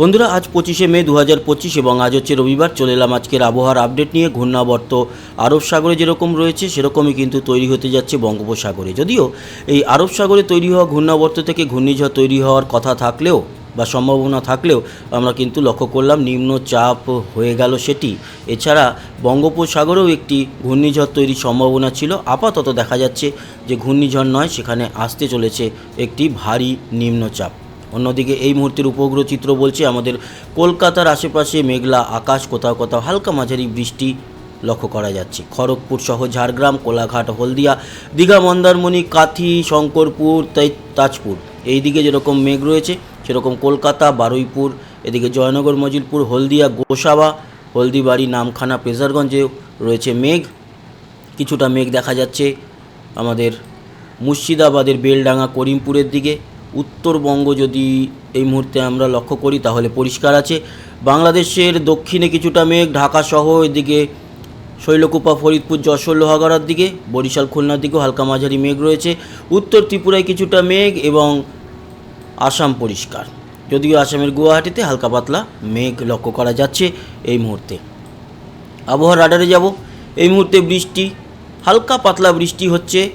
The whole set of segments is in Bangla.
বন্ধুরা, আজ পঁচিশে মে দু হাজার পঁচিশ এবং আজ হচ্ছে রবিবার। চলে এলাম আজকের আবহাওয়ার আপডেট নিয়ে। ঘূর্ণাবর্ত আরব সাগরে যেরকম রয়েছে, সেরকমই কিন্তু তৈরি হতে যাচ্ছে বঙ্গোপসাগরে। যদিও এই আরব সাগরে তৈরি হওয়া ঘূর্ণাবর্ত থেকে ঘূর্ণিঝড় তৈরি হওয়ার কথা থাকলেও বা সম্ভাবনা থাকলেও আমরা কিন্তু লক্ষ্য করলাম, নিম্নচাপ হয়ে গেল সেটি। এছাড়া বঙ্গোপসাগরেও একটি ঘূর্ণিঝড় তৈরির সম্ভাবনা ছিল। আপাতত দেখা যাচ্ছে যে ঘূর্ণিঝড় নয়, সেখানে আসতে চলেছে একটি ভারী নিম্নচাপ। অন্যদিকে এই মুহূর্তের উপগ্রহ চিত্র বলছে, আমাদের কলকাতার আশেপাশে মেঘলা আকাশ, কোথাও কোথাও হালকা মাঝারি বৃষ্টি লক্ষ্য করা যাচ্ছে। খড়গপুর সহ ঝাড়গ্রাম, কোলাঘাট, হলদিয়া, দীঘা, মন্দারমণি, কাথি, শঙ্করপুর, তাই তাজপুর। এই দিকে যেরকম মেঘ রয়েছে, সেরকম কলকাতা, বারুইপুর, এদিকে জয়নগর, মজিলপুর, হলদিয়া, গোসাবা, হলদিবাড়ি, নামখানা প্রেজারগঞ্জেও রয়েছে মেঘ। কিছুটা মেঘ দেখা যাচ্ছে আমাদের মুর্শিদাবাদের বেলডাঙ্গা, করিমপুরের দিকে। উত্তরবঙ্গ যদি এই মুহূর্তে আমরা লক্ষ্য করি, তাহলে পরিষ্কার আছে। বাংলাদেশের দক্ষিণে কিছুটা মেঘ, ঢাকা সহ এদিকে শৈলকুপা, ফরিদপুর, যশোর, লোহাগড়ার দিকে, বরিশাল, খুলনার দিকেও হালকা মাঝারি মেঘ রয়েছে। উত্তর ত্রিপুরায় কিছুটা মেঘ এবং আসাম পরিষ্কার। যদিও আসামের গুয়াহাটিতে হালকা পাতলা মেঘ লক্ষ্য করা যাচ্ছে এই মুহূর্তে। আবহাওয়ার রাডারে যাব। এই মুহূর্তে বৃষ্টি, হালকা পাতলা বৃষ্টি হচ্ছে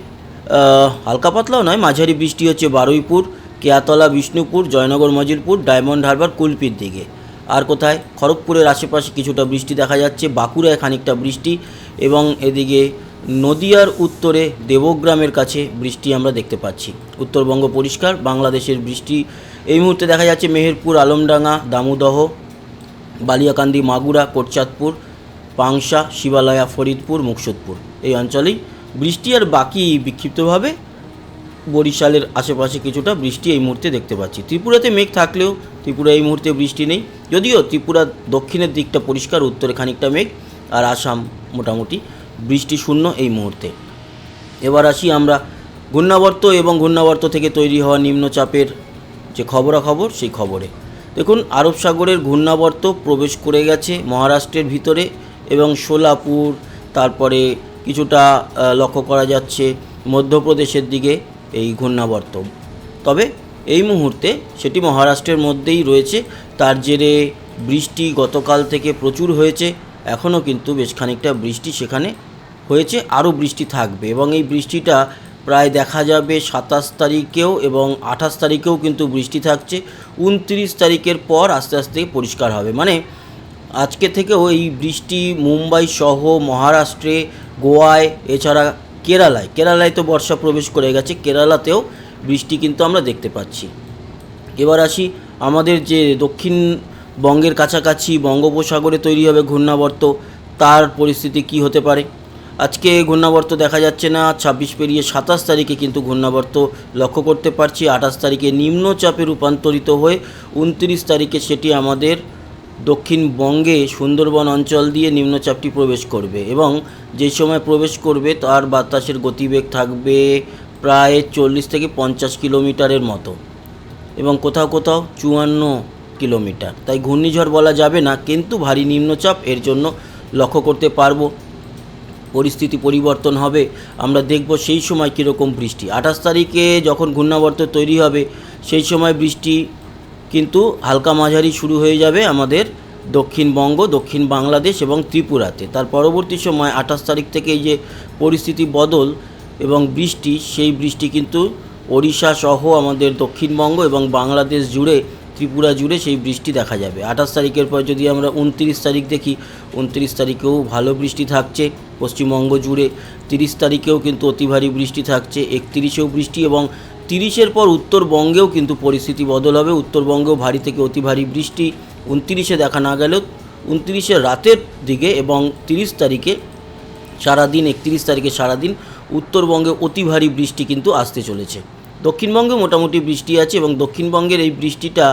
হালকা পাতলাও নয়, মাঝারি বৃষ্টি হচ্ছে বারুইপুর। কেয়াতলা, বিষ্ণুপুর, জয়নগর, মজিলপুর, ডায়মন্ড হারবার, কুলপির দিকে। আর কোথায়? খড়গপুরের আশেপাশে কিছুটা বৃষ্টি দেখা যাচ্ছে, বাঁকুড়ায় খানিকটা বৃষ্টি এবং এদিকে নদিয়ার উত্তরে দেবগ্রামের কাছে বৃষ্টি আমরা দেখতে পাচ্ছি। উত্তরবঙ্গ পরিষ্কার, বাংলাদেশের বৃষ্টি এই মুহূর্তে দেখা যাচ্ছে মেহেরপুর, আলমডাঙ্গা, দামোদহ, বালিয়াকান্দি, মাগুরা, কোটচাঁদপুর, পাংশা, শিবালয়া, ফরিদপুর, মুকসুদপুর। এই অঞ্চলেই বৃষ্টি আর বাকি বিক্ষিপ্তভাবে বরিশালের আশেপাশে কিছুটা বৃষ্টি এই মুহূর্তে দেখতে পাচ্ছি। ত্রিপুরাতে মেঘ থাকলেও ত্রিপুরা এই মুহূর্তে বৃষ্টি নেই। যদিও ত্রিপুরা দক্ষিণের দিকটা পরিষ্কার, উত্তরে খানিকটা মেঘ আর আসাম মোটামুটি বৃষ্টি শূন্য এই মুহূর্তে। এবার আসি আমরা ঘূর্ণাবর্ত এবং ঘূর্ণাবর্ত থেকে তৈরি হওয়া নিম্নচাপের যে খবরাখবর, সেই খবরে। দেখুন, আরব সাগরের ঘূর্ণাবর্ত প্রবেশ করে গেছে মহারাষ্ট্রের ভিতরে এবং সোলাপুর, তারপরে কিছুটা লক্ষ্য করা যাচ্ছে মধ্যপ্রদেশের দিকে। এই ঘূর্ণাবর্ত। তবে এই মুহূর্তে সেটি মহারাষ্ট্রের মধ্যেই রয়েছে। তার জেরে বৃষ্টি গতকাল থেকে প্রচুর হয়েছে। এখনও কিন্তু বেশ খানিকটা বৃষ্টি সেখানে হয়েছে। আরও বৃষ্টি থাকবে এবং এই বৃষ্টিটা প্রায় দেখা যাবে সাতাশ তারিখেও এবং আঠাশ তারিখেও কিন্তু বৃষ্টি থাকছে। উনত্রিশ তারিখের পর আস্তে আস্তে পরিষ্কার হবে। মানে আজকে থেকেও এই বৃষ্টি মুম্বাই সহ মহারাষ্ট্রে, গোয়ায়, এছাড়া কেরালায়। কেরালায় তো বর্ষা প্রবেশ করে গেছে, কেরালাতেও বৃষ্টি কিন্তু আমরা দেখতে পাচ্ছি। এবার আসি আমাদের যে দক্ষিণবঙ্গের কাছাকাছি বঙ্গোপসাগরে তৈরি হবে ঘূর্ণাবর্ত, তার পরিস্থিতি কি হতে পারে? আজকে ঘূর্ণাবর্ত দেখা যাচ্ছে না, ছাব্বিশ পেরিয়ে সাতাশ তারিখে কিন্তু ঘূর্ণাবর্ত লক্ষ্য করতে পারছি। আঠাশ তারিখে নিম্নচাপে রূপান্তরিত হয়ে, উনত্রিশ তারিখে সেটি আমাদের দক্ষিণবঙ্গে সুন্দরবন অঞ্চল দিয়ে নিম্নচাপটি প্রবেশ করবে এবং যে সময় প্রবেশ করবে তার বাতাসের গতিবেগ থাকবে প্রায় চল্লিশ থেকে পঞ্চাশ কিলোমিটারের মতো। এবং কোথাও কোথাও চুয়ান্ন কিলোমিটার। তাই ঘূর্ণিঝড় বলা যাবে না, কিন্তু ভারী নিম্নচাপ এর জন্য লক্ষ্য করতে পারব। পরিস্থিতি পরিবর্তন হবে। আমরা দেখব সেই সময় কীরকম বৃষ্টি। আঠাশ তারিখে যখন ঘূর্ণাবর্ত তৈরি হবে, সেই সময় বৃষ্টি কিন্তু হালকা মাঝারি শুরু হয়ে যাবে আমাদের দক্ষিণবঙ্গ, দক্ষিণ বাংলাদেশ এবং ত্রিপুরাতে। তার পরবর্তী সময় আঠাশ তারিখ থেকে এই যে পরিস্থিতি বদল এবং বৃষ্টি, সেই বৃষ্টি কিন্তু ওড়িশা সহ আমাদের দক্ষিণবঙ্গ এবং বাংলাদেশ জুড়ে, ত্রিপুরা জুড়ে সেই বৃষ্টি দেখা যাবে। আঠাশ তারিখের পর যদি আমরা উনত্রিশ তারিখ দেখি, উনত্রিশ তারিখেও ভালো বৃষ্টি থাকছে, পশ্চিমবঙ্গ জুড়ে। তিরিশ তারিখেও কিন্তু অতি ভারী বৃষ্টি থাকছে, একত্রিশেও বৃষ্টি এবং তিরিশের পর উত্তরবঙ্গেও কিন্তু পরিস্থিতি বদল হবে। উত্তরবঙ্গেও ভারী থেকে অতি ভারী বৃষ্টি, উনত্রিশে দেখা না গেলেও উনত্রিশে রাতের দিকে এবং তিরিশ তারিখে সারাদিন, একত্রিশ তারিখে সারাদিন উত্তরবঙ্গে অতি ভারী বৃষ্টি কিন্তু আসতে চলেছে। দক্ষিণবঙ্গে মোটামুটি বৃষ্টি আছে এবং দক্ষিণবঙ্গের এই বৃষ্টিটা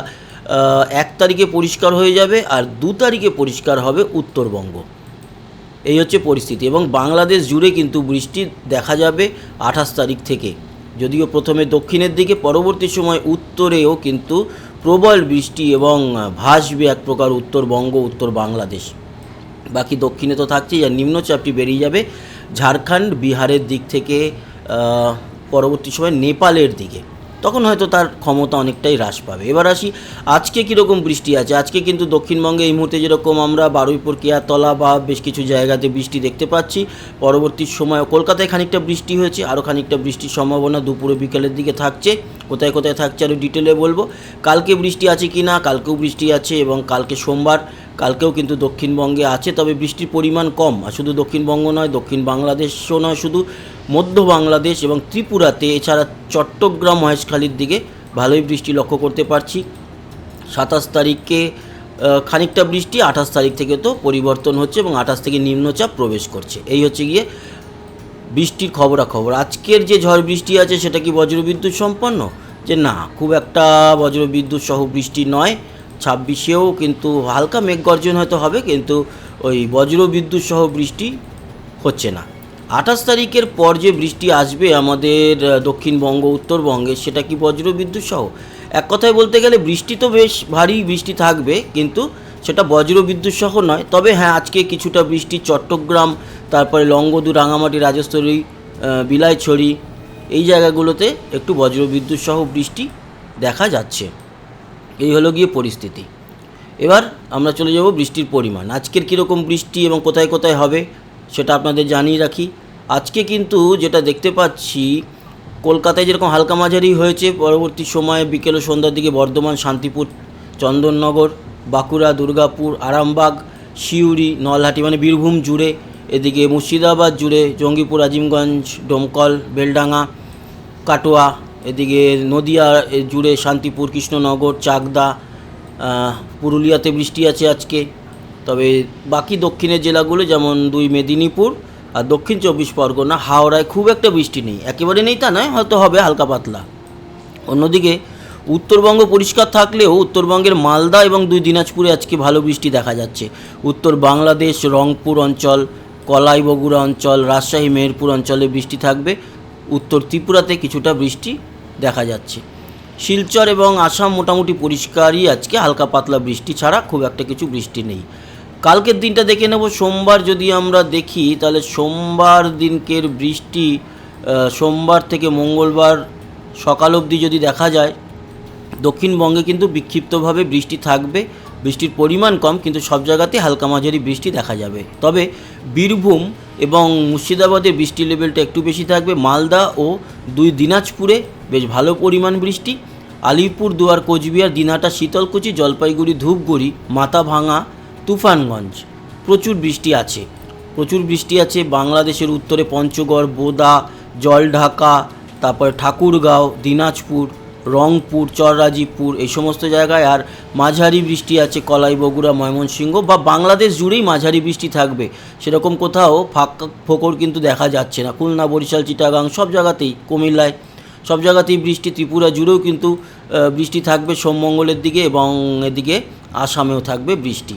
এক তারিখে পরিষ্কার হয়ে যাবে আর দু তারিখে পরিষ্কার হবে উত্তরবঙ্গ। এই হচ্ছে পরিস্থিতি এবং বাংলাদেশ জুড়ে কিন্তু বৃষ্টি দেখা যাবে আঠাশ তারিখ থেকে। যদিও প্রথমে দক্ষিণের দিকে, পরবর্তী সময় উত্তরেও কিন্তু প্রবল বৃষ্টি এবং ভাসবে এক প্রকার উত্তরবঙ্গ, উত্তর বাংলাদেশ। বাকি দক্ষিণে তো থাকছে যা নিম্নচাপটি বেরিয়ে যাবে ঝাড়খণ্ড, বিহারের দিক থেকে পরবর্তী সময় নেপালের দিকে। তখন হয়তো তার ক্ষমতা অনেকটাই হ্রাস পাবে। এবার আসি, আজকে কীরকম বৃষ্টি আছে? আজকে কিন্তু দক্ষিণবঙ্গে এই মুহূর্তে যেরকম আমরা বারুইপুর, কেয়াতলা বা বেশ কিছু জায়গাতে বৃষ্টি দেখতে পাচ্ছি, পরবর্তী সময় কলকাতায় খানিকটা বৃষ্টি হয়েছে, আরও খানিকটা বৃষ্টির সম্ভাবনা দুপুরে বিকেলের দিকে থাকছে। কোথায় কোথায় থাকছে আরও ডিটেলে বলব। কালকে বৃষ্টি আছে কি না কালকেও বৃষ্টি আছে এবং কালকে সোমবার কালকেও কিন্তু দক্ষিণবঙ্গে আছে, তবে বৃষ্টির পরিমাণ কম। আর শুধু দক্ষিণবঙ্গ নয়, দক্ষিণ বাংলাদেশও নয়, শুধু মধ্য বাংলাদেশ এবং ত্রিপুরাতে। এছাড়া চট্টগ্রাম, মহেশখালীর দিকে ভালোই বৃষ্টি লক্ষ্য করতে পারছি। সাতাশ তারিখে খানিকটা বৃষ্টি, আঠাশ তারিখ থেকে তো পরিবর্তন হচ্ছে এবং আঠাশ থেকে নিম্নচাপ প্রবেশ করছে। এই হচ্ছে গিয়ে বৃষ্টির খবরাখবর। আজকের যে ঝড় বৃষ্টি আছে, সেটা কি বজ্রবিদ্যুৎ সম্পন্ন? যে না, খুব একটা বজ্রবিদ্যুৎ সহ বৃষ্টি নয়। ছাব্বিশেও কিন্তু হালকা মেঘ গর্জন হয়তো হবে, কিন্তু ওই বজ্রবিদ্যুৎ সহ বৃষ্টি হচ্ছে না। আঠাশ তারিখের পর যে বৃষ্টি আসবে আমাদের দক্ষিণবঙ্গ, উত্তরবঙ্গে, সেটা কি বজ্রবিদ্যুৎ সহ? এক কথায় বলতে গেলে বৃষ্টি তো বেশ ভারী বৃষ্টি থাকবে, কিন্তু সেটা বজ্রবিদ্যুৎ সহ নয়। তবে হ্যাঁ আজকে কিছুটা বৃষ্টি চট্টগ্রাম, তারপরে লংগদু রাঙামাটি রাজস্থলী বিলাইছড়ি, এই জায়গাগুলোতে একটু বজ্রবিদ্যুৎ সহ বৃষ্টি দেখা যাচ্ছে। এই হলো গিয়ে পরিস্থিতি। এবার আমরা চলে যাব বৃষ্টির পরিমাণ। আজকের কীরকম বৃষ্টি এবং কোথায় কোথায় হবে সেটা আপনাদের জানিয়ে রাখি। আজকে কিন্তু যেটা দেখতে পাচ্ছি, কলকাতায় যেরকম হালকা মাঝারি হয়েছে, পরবর্তী সময়ে বিকেল ও সন্ধ্যার দিকে বর্ধমান, শান্তিপুর, চন্দননগর, বাঁকুড়া, দুর্গাপুর, আরামবাগ, সিউড়ি, নলহাটি মানে বীরভূম জুড়ে, এদিকে মুর্শিদাবাদ জুড়ে, জঙ্গিপুর, আজিমগঞ্জ, ডোমকল, বেলডাঙ্গা, কাটোয়া এদিকে নদিয়া জুড়ে শান্তিপুর, কৃষ্ণনগর, চাকদা পুরুলিয়াতে বৃষ্টি আছে আজকে। তবে বাকি দক্ষিণের জেলাগুলো যেমন দুই মেদিনীপুর আর দক্ষিণ চব্বিশ পরগনা, হাওড়ায় খুব একটা বৃষ্টি নেই। একেবারে নেই তা নয়, হয়তো হবে হালকা পাতলা। অন্যদিকে উত্তরবঙ্গ পরিষ্কার থাকলেও উত্তরবঙ্গের মালদা এবং দুই দিনাজপুরে আজকে ভালো বৃষ্টি দেখা যাচ্ছে। উত্তর বাংলাদেশ, রংপুর অঞ্চল কলাই বগুড়া অঞ্চল, রাজশাহী, মেহেরপুর অঞ্চলে বৃষ্টি থাকবে। উত্তর ত্রিপুরাতে কিছুটা বৃষ্টি দেখা যাচ্ছে। শিলচর এবং আসাম মোটামুটি পরিষ্কারই আজকে, হালকা পাতলা বৃষ্টি ছাড়া খুব একটা কিছু বৃষ্টি নেই। কালকের দিনটা দেখে নেব, সোমবার যদি আমরা দেখি, তাহলে সোমবার দিনকের বৃষ্টি সোমবার থেকে মঙ্গলবার সকাল অবধি যদি দেখা যায়, দক্ষিণবঙ্গে কিন্তু বিক্ষিপ্তভাবে বৃষ্টি থাকবে, বৃষ্টির পরিমাণ কম, কিন্তু সব জায়গাতে হালকা মাঝারি বৃষ্টি দেখা যাবে। তবে বীরভূম এবং মুর্শিদাবাদে বৃষ্টির লেভেলটা একটু বেশি থাকবে, মালদা ও দুই দিনাজপুরে বেশ ভালো পরিমাণ বৃষ্টি। আলিপুর দুয়ার, কোচবিহার দিনহাটা শীতলকুচি, জলপাইগুড়ি, ধূপগুড়ি, মাথাভাঙা, তুফানগঞ্জ। প্রচুর বৃষ্টি আছে। প্রচুর বৃষ্টি আছে বাংলাদেশের উত্তরে পঞ্চগড়, বোদা, জলঢাকা, তারপর ঠাকুরগাঁও, দিনাজপুর, রংপুর চররাজীবপুর এই সমস্ত জায়গায় আর মাঝারি বৃষ্টি আছে কলাই, বগুড়া, ময়মনসিংহ বা বাংলাদেশ জুড়েই মাঝারি বৃষ্টি থাকবে। সেরকম কোথাও ফাঁকা ফোকর কিন্তু দেখা যাচ্ছে না। খুলনা, বরিশাল, চিটাগাং সব জায়গাতেই কুমিল্লায় সব জায়গাতেই বৃষ্টি, ত্রিপুরা জুড়েও কিন্তু বৃষ্টি থাকবে সোমমঙ্গলের দিকে এবং এদিকে আসামেও থাকবে বৃষ্টি।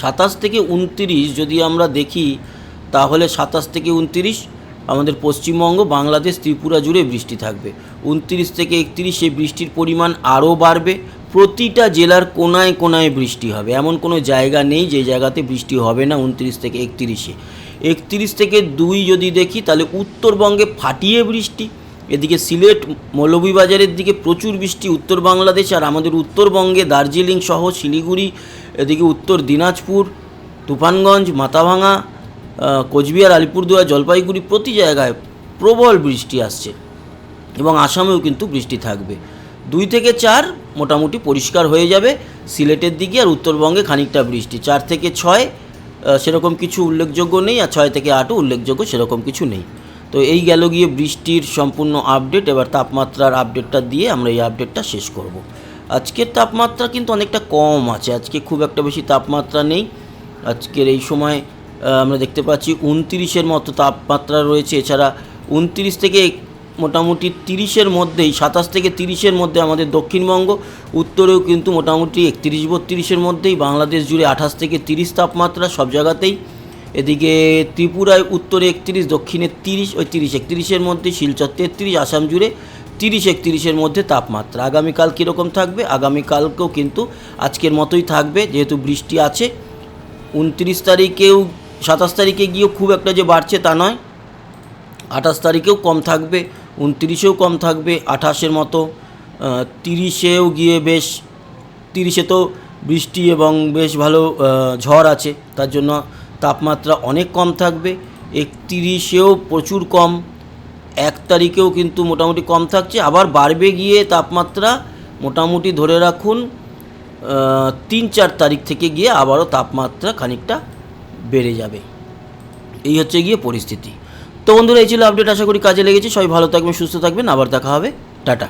সাতাশ থেকে উনতিরিশ যদি আমরা দেখি, তাহলে সাতাশ থেকে উনতিরিশ আমাদের পশ্চিমবঙ্গ, বাংলাদেশ, ত্রিপুরা জুড়ে বৃষ্টি থাকবে। উনতিরিশ থেকে একত্রিশে বৃষ্টির পরিমাণ আরও বাড়বে। প্রতিটা জেলার কোনায় কোনায় বৃষ্টি হবে। এমন কোনো জায়গা নেই যে জায়গাতে বৃষ্টি হবে না উনত্রিশ থেকে একত্রিশে। একত্রিশ থেকে দুই যদি দেখি, তাহলে উত্তরবঙ্গে ফাটিয়ে বৃষ্টি। এদিকে সিলেট মৌলভীবাজারের দিকে প্রচুর বৃষ্টি উত্তর বাংলাদেশ আর আমাদের উত্তরবঙ্গে দার্জিলিং সহ শিলিগুড়ি, এদিকে উত্তর দিনাজপুর, তুফানগঞ্জ, মাথাভাঙা কোচবিহার, আলিপুরদুয়ার, জলপাইগুড়ি প্রতি জায়গায় প্রবল বৃষ্টি আসছে এবং আসামেও কিন্তু বৃষ্টি থাকবে। দুই থেকে চার মোটামুটি পরিষ্কার হয়ে যাবে সিলেটের দিকে আর উত্তরবঙ্গে খানিকটা বৃষ্টি। চার থেকে ছয় সেরকম কিছু উল্লেখযোগ্য নেই আর ছয় থেকে আটও উল্লেখযোগ্য সেরকম কিছু নেই। তো এই গেল গিয়ে বৃষ্টির সম্পূর্ণ আপডেট এবার তাপমাত্রার আপডেটটা দিয়ে আমরা এই আপডেটটা শেষ করব। আজকের তাপমাত্রা কিন্তু অনেকটা কম আছে, আজকে খুব একটা বেশি তাপমাত্রা নেই। আজকের এই সময় আমরা দেখতে পাচ্ছি উনতিরিশের মতো তাপমাত্রা রয়েছে, এছাড়া উনতিরিশ থেকে মোটামুটি তিরিশের মধ্যেই, সাতাশ থেকে তিরিশের মধ্যে আমাদের দক্ষিণবঙ্গ, উত্তরেও কিন্তু মোটামুটি একতিরিশ বত্রিশের মধ্যেই, বাংলাদেশ জুড়ে আঠাশ থেকে তিরিশ তাপমাত্রা সব জায়গাতেই। এদিকে ত্রিপুরায় উত্তরে একত্রিশ, দক্ষিণে তিরিশ ওই তিরিশ একত্রিশের মধ্যে শিলচর তেত্রিশ, আসাম জুড়ে তিরিশ একত্রিশের মধ্যে তাপমাত্রা। আগামীকাল কীরকম থাকবে? আগামীকালকেও কিন্তু আজকের মতোই থাকবে, যেহেতু বৃষ্টি আছে। উনত্রিশ তারিখেও, সাতাশ তারিখে গিয়েও খুব একটা যে বাড়ছে তা নয়। আঠাশ তারিখেও কম থাকবে, উনত্রিশেও কম থাকবে, আঠাশের মতো তিরিশেও গিয়ে বেশ, তিরিশে তো বৃষ্টি এবং বেশ ভালো ঝড় আছে, তার জন্য তাপমাত্রা অনেক কম থাকবে, একত্রিশেও প্রচুর কম, এক তারিখেও কিন্তু মোটামুটি কম থাকছে, আবার বাড়বে গিয়ে তাপমাত্রা মোটামুটি ধরে রাখুন তিন চার তারিখ থেকে গিয়ে আবারও তাপমাত্রা খানিকটা বেড়ে যাবে। এই হচ্ছে গিয়ে পরিস্থিতি। তো বন্ধুরা, এই ছিল আপডেট, আশা করি কাজে লেগেছে। সবাই ভালো থাকবেন, সুস্থ থাকবেন। আবার দেখা হবে। টাটা।